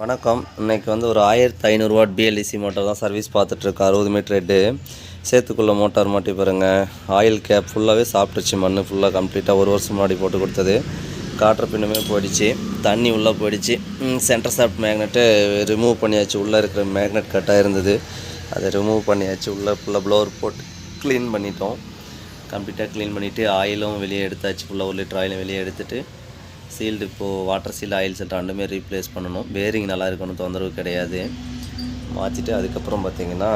வணக்கம். இன்னைக்கு வந்து ஒரு ஆயிரத்தி ஐநூறுரூவா பிஎல்இசி மோட்டார் தான் சர்வீஸ் பார்த்துட்ருக்கு அறுபது மீட்டர் ஹெட்டு சேத்துக்குள்ளே மோட்டார் மாட்டி பாருங்க. ஆயில் கேப் ஃபுல்லாகவே சாப்பிட்டுச்சு மண் ஃபுல்லாக கம்ப்ளீட்டாக ஒரு வருஷம் முன்னாடி போட்டு கொடுத்தது. காற்று பின்னுமே போயிடுச்சு. தண்ணி உள்ளே போயிடுச்சு. சென்டர் சாஃப்ட் மேக்னெட்டு ரிமூவ் பண்ணியாச்சு. உள்ளே இருக்கிற மேக்னெட் கட்டாக இருந்தது. அதை ரிமூவ் பண்ணியாச்சு. உள்ளே ஃபுல்லாக ப்ளோர் போட்டு க்ளீன் பண்ணிட்டோம். கம்ப்ளீட்டாக க்ளீன் பண்ணிவிட்டு ஆயிலும் வெளியே எடுத்தாச்சு. ஃபுல்லாக ஒரு லிட்டர் ஆயிலும் வெளியே எடுத்துகிட்டு சீல்டு இப்போது வாட்டர் சீல் ஆயில் செட் ரெண்டுமே ரீப்ளேஸ் பண்ணணும். பேரிங் நல்லா இருக்கணும் தொந்தரவு கிடையாது. மாற்றிட்டு அதுக்கப்புறம் பார்த்திங்கன்னா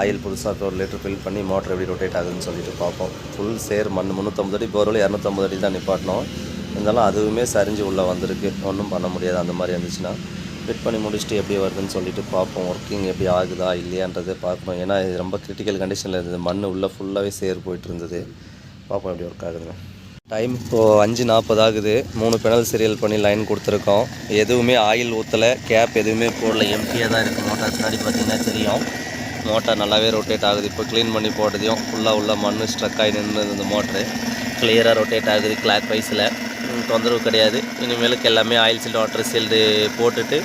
ஆயில் புதுசாக ஒரு லிட்டர் ஃபில் பண்ணி மோட்டர் எப்படி ரொட்டேட் ஆகுதுன்னு சொல்லிட்டு பார்ப்போம். ஃபுல் சேர் மண் முந்நூற்றம்பது அடி போரில் இரநூத்தம்பது அடி தான் நிப்பாட்டினோம். இருந்தாலும் அதுவுமே சரிஞ்சு உள்ளே வந்திருக்கு. ஒன்றும் பண்ண முடியாது அந்த மாதிரி இருந்துச்சுன்னா. ஃபிட் பண்ணி முடிச்சுட்டு எப்படி வருதுன்னு சொல்லிட்டு பார்ப்போம். ஒர்க்கிங் எப்படி ஆகுதா இல்லையான்றதை பார்ப்போம். ஏன்னா இது ரொம்ப கிரிட்டிக்கல் கண்டிஷனில் இருந்தது. மண் உள்ளே ஃபுல்லாகவே சேர் போயிட்டு இருந்தது. பார்ப்போம் எப்படி ஒர்க் ஆகுதுங்க டைம் இப்போது அஞ்சு நாற்பது ஆகுது. மூணு பெனல் சீரியல் பண்ணி லைன் கொடுத்துருக்கோம். எதுவுமே ஆயில் ஊற்றலை கேப் எதுவுமே போடல. எம்டியாக தான் இருக்குது மோட்டார் பின்னாடி பார்த்தீங்கன்னா தெரியும். மோட்டார் நல்லாவே ரொட்டேட் ஆகுது. இப்போ க்ளீன் பண்ணி போட்டதையும் ஃபுல்லாக உள்ள மண் ஸ்ட்ரக் ஆகி நின்று இந்த மோட்ரு கிளியராக ரொட்டேட் ஆகுது கிளாக் வைஸில் தொந்தரவு கிடையாது. இனிமேலுக்கு எல்லாமே ஆயில் சீல்டு வாட்டர் சீல்டு போட்டுட்டு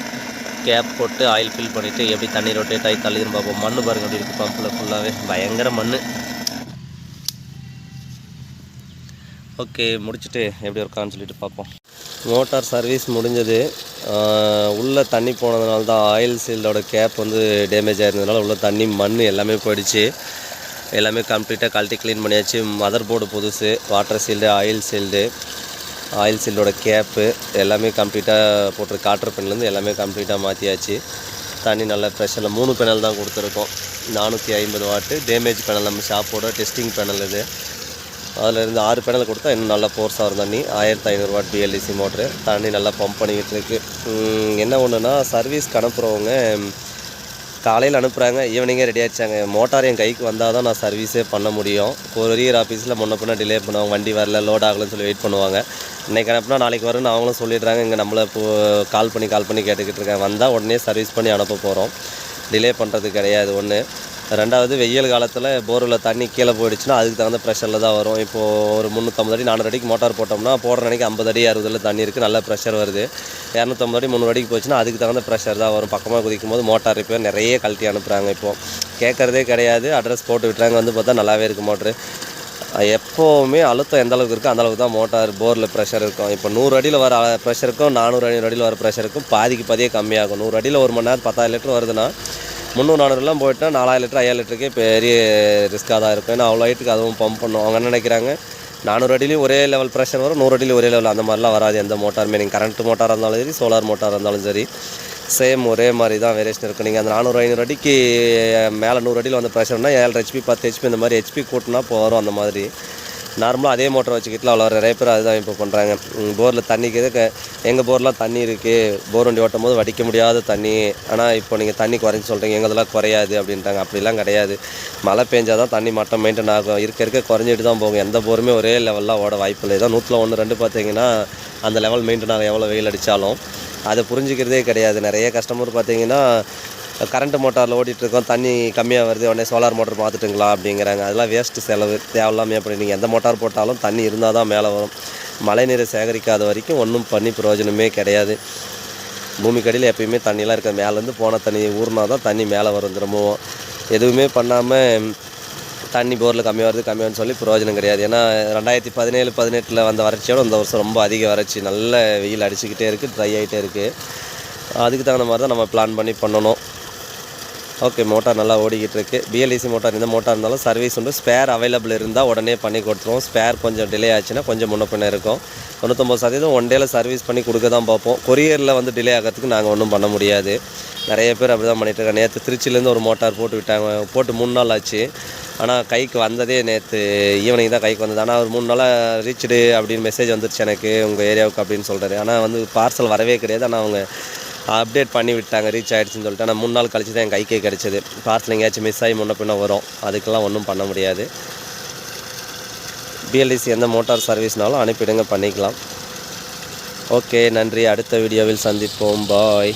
கேப் போட்டு ஆயில் ஃபில் பண்ணிவிட்டு எப்படி தண்ணி ரொட்டேட் ஆகி தள்ளிதுன்னு பார்ப்போம். மண் பாருங்க அப்படி இருக்குது பம்பில் ஃபுல்லாகவே பயங்கர மண் ஓகே முடிச்சுட்டு எப்படி இருக்கான்னு சொல்லிட்டு பார்ப்போம். மோட்டார் சர்வீஸ் முடிஞ்சது. உள்ளே தண்ணி போனதுனால தான் ஆயில் சீல்டோட கேப் வந்து டேமேஜ் ஆயிருந்ததுனால உள்ளே தண்ணி மண் எல்லாமே போயிடுச்சு. எல்லாமே கம்ப்ளீட்டாக கழட்டி க்ளீன் பண்ணியாச்சு. மதர் போர்டு புதுசு water sealed oil sealed oil சீல்டோட cap எல்லாமே கம்ப்ளீட்டாக போட்டு காட்டர் பென்லேருந்து எல்லாமே கம்ப்ளீட்டாக மாற்றியாச்சு தண்ணி நல்ல ப்ரெஷரில் மூணு பெனல் தான் கொடுத்துருக்கோம். நானூற்றி ஐம்பது வாட்டு டேமேஜ் பெனல் நம்ம ஷாப்போட டெஸ்டிங் பெனல் இது. அதில் இருந்து ஆறு பேனல் கொடுத்தா இன்னும் நல்லா ஃபோர்ஸாக வரும் தண்ணி. ஆயிரத்தி ஐநூறுரூவா பிஎல்டிசி மோட்ரு தண்ணி நல்லா பம்ப் பண்ணிக்கிட்டு இருக்குது என்ன ஒன்றுனா சர்வீஸ்க்கு அனுப்புகிறவங்க காலையில் அனுப்புகிறாங்க ஈவினிங்கே ரெடி ஆயிடுச்சாங்க. மோட்டார் என் கைக்கு வந்தால் தான் நான் சர்வீஸே பண்ண முடியும். கொரியர் ஆஃபீஸில் முன்ன பின்ன டிலே பண்ணுவாங்க. வண்டி வரல லோட் ஆகலன்னு சொல்லி வெயிட் பண்ணுவாங்க. இன்றைக்கி அனுப்புனா நாளைக்கு வரும்னு அவங்களும் சொல்லிடுறாங்க. இங்கே நம்மளை இப்போ கால் பண்ணி கால் பண்ணி கேட்டுக்கிட்டு இருக்கேன் வந்தால் உடனே சர்வீஸ் பண்ணி அனுப்ப போகிறோம் டிலே பண்ணுறது கிடையாது ஒன்று ரெண்டாவது வெயில் காலத்தில் போரில் தண்ணி கீழே போயிடுச்சுன்னா அதுக்கு தகுந்த ப்ரெஷரில் தான் வரும். இப்போது ஒரு முந்நூற்றம்பது அடி நானூறு அடிக்கு மோட்டார் போட்டோம்னா போடுற அன்றைக்கி ஐம்பது அடி அறுபதுல தண்ணி இருக்குது நல்ல ப்ரெஷர் வருது. இரநூத்தம்பது அடி முந்நூறு அடிக்கு போச்சுன்னா அதுக்கு தகுந்த ப்ரெஷர் தான் வரும். பக்கமாக குதிக்கும் போது மோட்டார் ரிப்பேர் நிறைய கழட்டி அனுப்புகிறாங்க இப்போது கேட்குறதே கிடையாது அட்ரஸ் போட்டு விட்டுறாங்க வந்து பார்த்தா நல்லாவே இருக்குது மோட்ரு எப்போவுமே அழுத்தம் எந்த அளவுக்கு இருக்கோ அந்த அளவுக்கு தான் மோட்டார் போரில் ப்ரெஷர் இருக்கும். இப்போ நூறு அடியில் வர ப்ரெஷருக்கும் நானூறு ஐநூறு அடியில் வர ப்ரெஷருக்கும் பாதிக்கு பாதியே கம்மியாகும். நூறு அடியில் ஒரு மணி நேரம் பத்தாயிரம் லிட்டர் வருதுன்னா முந்நூறு நானூறுலாம் போயிட்டா நாலாயிரம் லிட்டர் ஐயாயிரம் லிட்டருக்கே பெரிய ரிஸ்க்காக தான் இருக்கும். ஏன்னா அவ்வளோ ஹைட்டுக்கு அதுவும் பம்ப் பண்ணும். அவங்க என்ன நினைக்கிறாங்க? நானூறு அடியிலையும் ஒரே லெவல் ப்ரெஷர் வரும் நூறு அடியிலும் ஒரே லெவல் அந்த மாதிரிலாம் வராது எந்த மோட்டாருமே நீங்கள் கரண்ட் மோட்டாராக இருந்தாலும் சரி சோலார் மோட்டாராக இருந்தாலும் சரி சேம் ஒரே மாதிரி தான் வேரியேஷன் இருக்கும். நீங்கள் அந்த நானூறு ஐநூறு அடிக்கு மேலே நூறு அடியில் வந்து ப்ரெஷர்னா ஏழு ஹெச்பி பத்து ஹெச்பி இந்த மாதிரி ஹெச்பி கூட்டினா போகிறோம் அந்த மாதிரி. நார்மலாக அதே மோட்டரை வச்சுக்கிட்டுல அவ்வளோ நிறைய பேர் அதுதான் இப்போ பண்ணுறாங்க போரில் தண்ணிக்கு எங்கள் போர்லாம் தண்ணி இருக்குது போர் வண்டி ஓட்டும் போது வடிக்க முடியாத தண்ணி. ஆனால் இப்போ நீங்கள் தண்ணி குறைஞ்சி சொல்கிறீங்க எங்களதெல்லாம் குறையாது அப்படின்ட்டாங்க. அப்படிலாம் கிடையாது. மழை பெஞ்சால் தான் தண்ணி மட்டம் மெயின்டைன் ஆகும். இருக்க இருக்க குறைஞ்சிட்டு தான் போகும். எந்த போருமே ஒரே லெவலில் ஓட வாய்ப்பு இல்லை. ஏதோ நூற்றில் ஒன்று ரெண்டு பார்த்தீங்கன்னா அந்த லெவல் மெயின்டைன் ஆகும். எவ்வளோ வெயில் அடித்தாலும் அதை புரிஞ்சுக்கிறதே கிடையாது. நிறைய கஸ்டமர் பார்த்தீங்கன்னா கரண்ட் மோட்டாரில் ஓடிட்டுருக்கோம் தண்ணி கம்மியாக வருது உடனே சோலார் மோட்டர் பார்த்துட்டுங்களா அப்படிங்கிறாங்க. அதெல்லாம் வேஸ்ட்டு செலவு தேவையில்லாமல் அப்படி நீங்கள் எந்த மோட்டார் போட்டாலும் தண்ணி இருந்தால் தான் மேலே வரும். மழை நீரை சேகரிக்காத வரைக்கும் ஒன்றும் பண்ணி பிரயோஜனமே கிடையாது. பூமிக்கடியில் எப்பயுமே தண்ணிலாம் இருக்க மேலேருந்து போன தண்ணி ஊறினா தான் தண்ணி மேலே வரும் திரும்பவும். எதுவுமே பண்ணாமல் தண்ணி போரில் கம்மியாக வருது கம்மியாகனு சொல்லி பிரயோஜனம் கிடையாது. ஏன்னா ரெண்டாயிரத்தி பதினேழு பதினெட்டில் வந்த வறட்சியோட இந்த வருஷம் ரொம்ப அதிக வறட்சி. நல்ல வெயில் அடிச்சுக்கிட்டே இருக்குது ட்ரை ஆகிட்டே இருக்குது அதுக்கு தகுந்த மாதிரி தான் நம்ம பிளான் பண்ணி பண்ணணும். ஓகே மோட்டார் நல்லா ஓடிக்கிட்டு இருக்கு பிஎல்இசி மோட்டார் இந்த மோட்டார் இருந்தாலும் சர்வீஸ் உண்டு. ஸ்பேர் அவைலபிள் இருந்தால் உடனே பண்ணி கொடுத்துருவோம். ஸ்பேர் கொஞ்சம் டிலே ஆச்சுன்னா கொஞ்சம் முன்ன பின்ன இருக்கும். தொண்ணூத்தொம்பது சதவீதம் ஒன் டேல சர்வீஸ் பண்ணி கொடுக்க தான் பார்ப்போம். கொரியரில் வந்து டிலே ஆகிறதுக்கு நாங்கள் ஒன்றும் பண்ண முடியாது. நிறைய பேர் அப்படி தான் பண்ணிட்டு இருக்காங்க. நேற்று திருச்சியிலேருந்து ஒரு மோட்டார் போட்டு விட்டாங்க. போட்டு மூணு நாள் ஆச்சு. ஆனால் கைக்கு வந்ததே நேற்று ஈவினிங் தான் கைக்கு வந்தது. ஆனால் ஒரு மூணு நாளாக ரீச்டு அப்படின்னு மெசேஜ் வந்துருச்சு எனக்கு. உங்கள் ஏரியாவுக்கு அப்படின்னு சொல்கிறாரு ஆனால் வந்து பார்சல் வரவே கிடையாது. ஆனால் அவங்க அப்டேட் பண்ணி விட்டாங்க ரீச் ஆகிடுச்சின்னு சொல்லிட்டு. ஆனால் மூணு நாள் கழிச்சு தான் என் கைக்கே கிடச்சிது. பார்சல் எங்கேயாச்சும் மிஸ் ஆகி முன்ன பின்ன வரும். அதுக்கெல்லாம் ஒன்றும் பண்ண முடியாது. பிஎல்டிசி எந்த மோட்டார் சர்வீஸ்னாலும் அனுப்பிடுங்க பண்ணிக்கலாம். ஓகே நன்றி. அடுத்த வீடியோவில் சந்திப்போம். பாய்